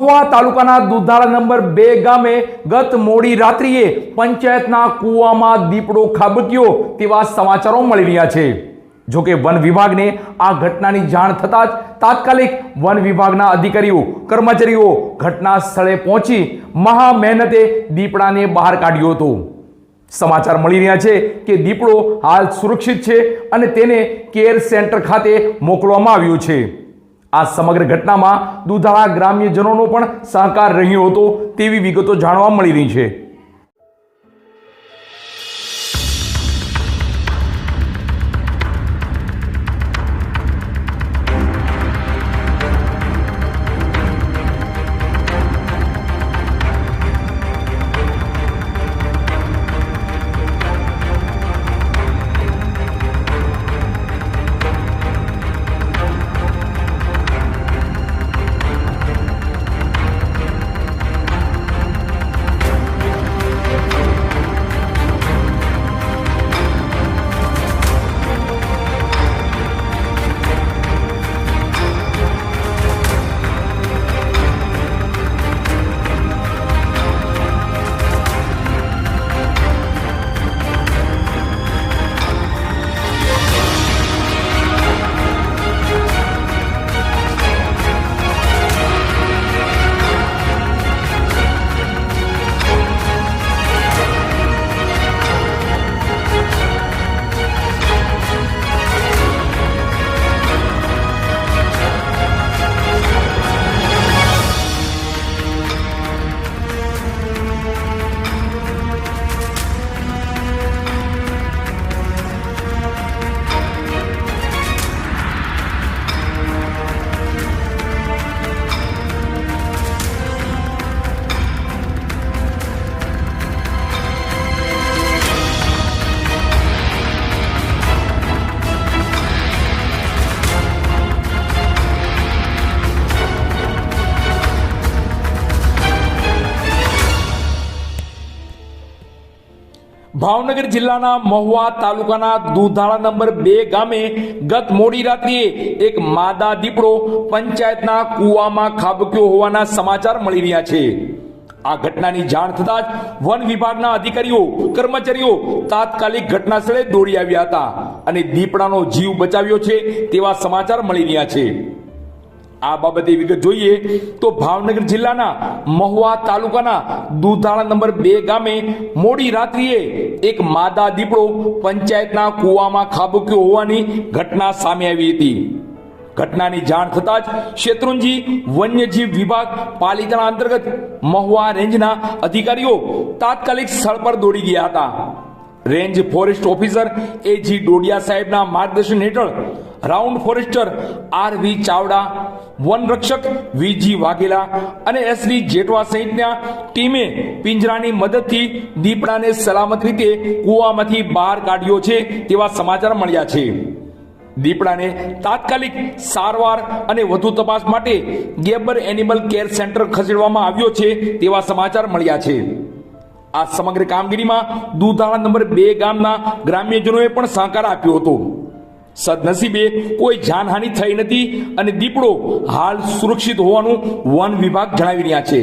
મહુવા તાલુકાના દુધાળા નંબર બે ગામે ગત મોડી રાત્રિએ પંચાયતના કૂવામાં દીપડો ખાબક્યો તેવા સમાચારો મળી રહ્યા છે. જોકે વન વિભાગને આ ઘટનાની જાણ થતાં જ તાત્કાલિક વન વિભાગના અધિકારીઓ, કર્મચારીઓ ઘટના સ્થળે પહોંચી મહા મહેનતે દીપડાને બહાર કાઢ્યો હતો. સમાચાર મળી રહ્યા છે કે દીપડો હાલ સુરક્ષિત છે અને તેને કેર સેન્ટર ખાતે મોકલવામાં આવ્યો છે. આ સમગ્ર ઘટનામાં દુધાળા ગ્રામ્યજનોનો પણ સહકાર રહ્યો હતો તેવી વિગતો જાણવા મળી રહી છે. ભાવનગર જિલ્લાના મહુવા તાલુકાના દુધાળા નંબર બે ગામે ગત મોડી રાત્રિએ એક માદા દીપડો પંચાયતના કૂવામાં ખાબક્યો હોવાના સમાચાર મળી રહ્યા છે. આ ઘટનાની જાણ થતાં જ વન વિભાગના અધિકારીઓ, કર્મચારીઓ તાત્કાલિક ઘટના સ્થળે દોડી આવ્યા હતા અને દીપડાનો જીવ બચાવ્યો છે તેવા સમાચાર મળી રહ્યા છે. આ બાબતે વિગત જોઈએ તો ભાવનગર જિલ્લાના મહુવા તાલુકાના દુધાળા નંબર બે ગામે મોડી રાત્રિએ એક માદા દીપડો પંચાયતના કૂવામાં ખાબક્યો હોવાની ઘટના સામે આવી હતી. ઘટનાની જાણ થતાં જ શેત્રુંજી વન્યજીવ વિભાગ પાલિકાના અંતર્ગત મહુવા રેન્જના અધિકારીઓ તાત્કાલિક સ્થળ પર દોડી ગયા હતા. Range forest officer AG Dodiya સાહેબના માર્ગદર્શન હેઠળ round forester R V Chavda, one રક્ષક વીજી વાઘેલા અને એસડી જેટવા સહિતના ટીમે પિંજરાની મદદથી દીપડાને સલામત રીતે કૂવામાંથી બહાર કાઢ્યો છે તેવા સમાચાર મળ્યા છે. દીપડાને તાત્કાલિક સારવાર અને વધુ તપાસ માટે ગેબર એનિમલ કેર સેન્ટર ખસેડવામાં આવ્યો છે તેવા સમાચાર મળ્યા છે. આ સમગ્ર કામગીરીમાં દુધાળા નંબર બે ગામના ગ્રામ્યજનોએ પણ સહકાર આપ્યો હતો. સદનસીબે કોઈ જાનહાનિ થઈ નથી અને દીપડો હાલ સુરક્ષિત હોવાનું વન વિભાગ જણાવી રહ્યા છે.